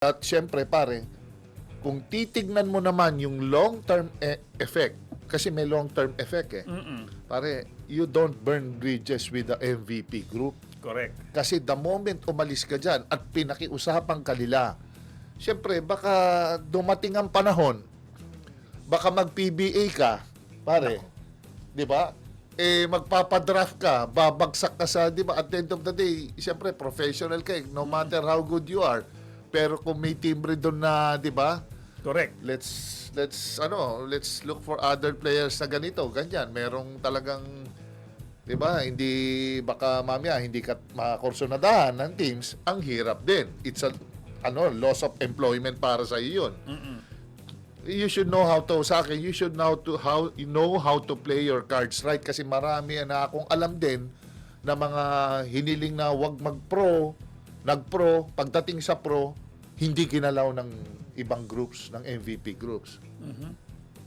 At syempre, pare, kung titignan mo naman yung long-term e- effect, kasi may long-term effect eh. Mm-mm. Pare, you don't burn bridges with the MVP group. Correct. Kasi the moment umalis ka dyan at pinakiusapan ka nila, syempre, baka dumating ang panahon, baka mag-PBA ka, pare. Di ba? Eh, magpapadraft ka, babagsak ka sa, di ba, at the end of the day, syempre, professional ka eh, no matter how good you are. Pero kung may timbre doon na, di ba, Correct. let's let's ano, let's look for other players na ganito, ganyan. Merong talagang 'di ba? Hindi baka mamaya hindi ka makakursunadahan ng teams, ang hirap din. It's a ano, loss of employment para sa iyo 'yun. Mm-mm. You should know how to sa akin, you should know to how you know how to play your cards right kasi marami na akong alam din na mga hiniling na wag mag-pro, nag-pro, pagdating sa pro, hindi kinalaw ng ibang groups, ng MVP groups. Mhm.